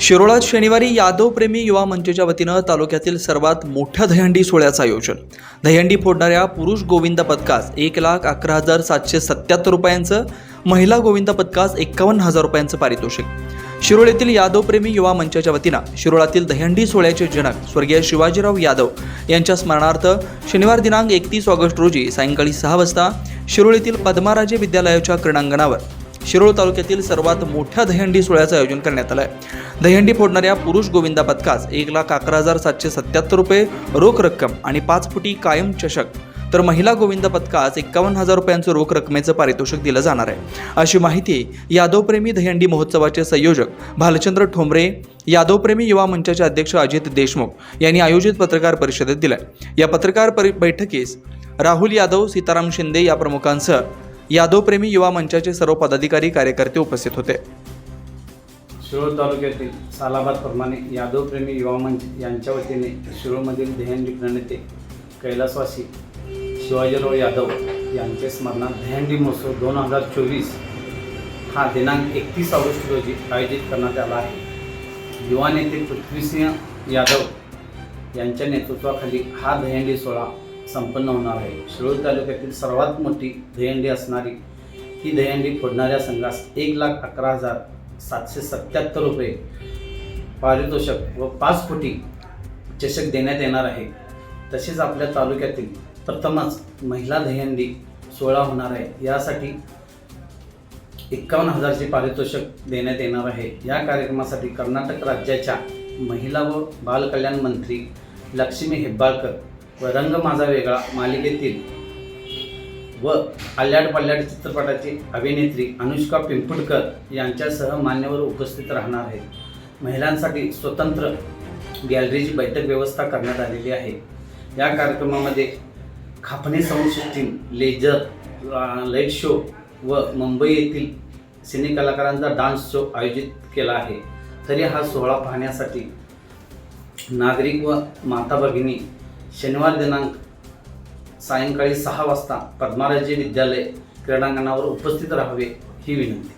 शिरोळात शनिवारी यादवप्रेमी युवा मंचच्या वतीनं तालुक्यातील सर्वात मोठ्या दहंडी सोहळ्याचं आयोजन. दहंडी फोडणाऱ्या पुरुष गोविंद पदकास एक लाख अकरा हजार सातशे सत्याहत्तर रुपयांचं महिला गोविंद पदकास एकावन्न हजार रुपयांचं पारितोषिक. शिरोळ येथील यादवप्रेमी युवा मंचाच्या वतीनं शिरोळातील दहंडी सोहळ्याचे जनक स्वर्गीय शिवाजीराव यादव यांच्या स्मरणार्थ शनिवार दिनांक एकतीस ऑगस्ट रोजी सायंकाळी सहा वाजता शिरोळ येथील पद्माराजे विद्यालयाच्या क्रीडांगणावर शिरोळ तालुक्यातील सर्वात मोठ्या दहीहंडी सोहळ्याचं आयोजन करण्यात आलं आहे दहीहंडी फोडणाऱ्या पुरुष गोविंदा पथकास एक लाख अकरा हजार सातशे सत्याहत्तर रुपये रोख रक्कम आणि पाच फुटी कायम चषक. तर महिला गोविंद पथकास एकावन्न हजार रुपयांचं रोख रकमेचं पारितोषिक दिलं जाणार आहे. अशी माहिती यादवप्रेमी दहीहंडी महोत्सवाचे संयोजक भालचंद्र ठोंबरे यादवप्रेमी युवा मंचाचे अध्यक्ष अजित देशमुख यांनी आयोजित पत्रकार परिषदेत दिलं या पत्रकार परि बैठकीस राहुल यादव सीताराम शिंदे या प्रमुखांसह यादवप्रेमी युवा मंचाचे सर्व पदाधिकारी कार्यकर्ते उपस्थित होते. शिरोळ तालुक्यातील सालाबाद प्रमाणे यादवप्रेमी युवा मंच यांच्या वतीने शिरोळमधील दहीहंडी प्रणेते कैलासवासी शिवाजीराव यादव यांचे स्मरणात दहीहंडी महोत्सव दोन हजार चोवीस हा दिनांक एकतीस ऑगस्ट रोजी आयोजित करण्यात आला आहे. युवा नेते पृथ्वीसिंह यादव यांच्या नेतृत्वाखाली हा दहीहंडी सोहळा संपन्न होणार आहे. शिरोळ तालुक्यातील सर्वात मोठी दहीहंडी असणारी ही दहीहंडी फोडणाऱ्या संघास एक लाख अकरा हजार सातशे सत्याहत्तर रुपये पारितोषक व पाच कोटी चषक देण्यात येणार आहे. तसेच आपल्या तालुक्यातील प्रथमच महिला दहीहंडी सोहळा होणार आहे. यासाठी एकावन्न हजारचे पारितोषक देण्यात येणार आहे. या कार्यक्रमासाठी कर्नाटक राज्याच्या महिला व बालकल्याण मंत्री लक्ष्मी हेब्बाळकर व रंग माझा वेगळा मालिकेतील व आल्याड पल्ल्याड चित्रपटाची अभिनेत्री अनुष्का पिंपुडकर यांच्यासह मान्यवर उपस्थित राहणार आहेत. महिलांसाठी स्वतंत्र गॅलरीची बैठक व्यवस्था करण्यात आलेली आहे. या कार्यक्रमामध्ये Khapane sound system laser light show व मुंबई येथील सिने कलाकारांचा डान्स शो आयोजित केला आहे. तरी हा सोहळा पाहण्यासाठी नागरिक व माता भगिनी शनिवार दिनांक सायंकाळी सहा वाजता पद्माराजे विद्यालय क्रीडांगणावर उपस्थित राहावे ही विनंती.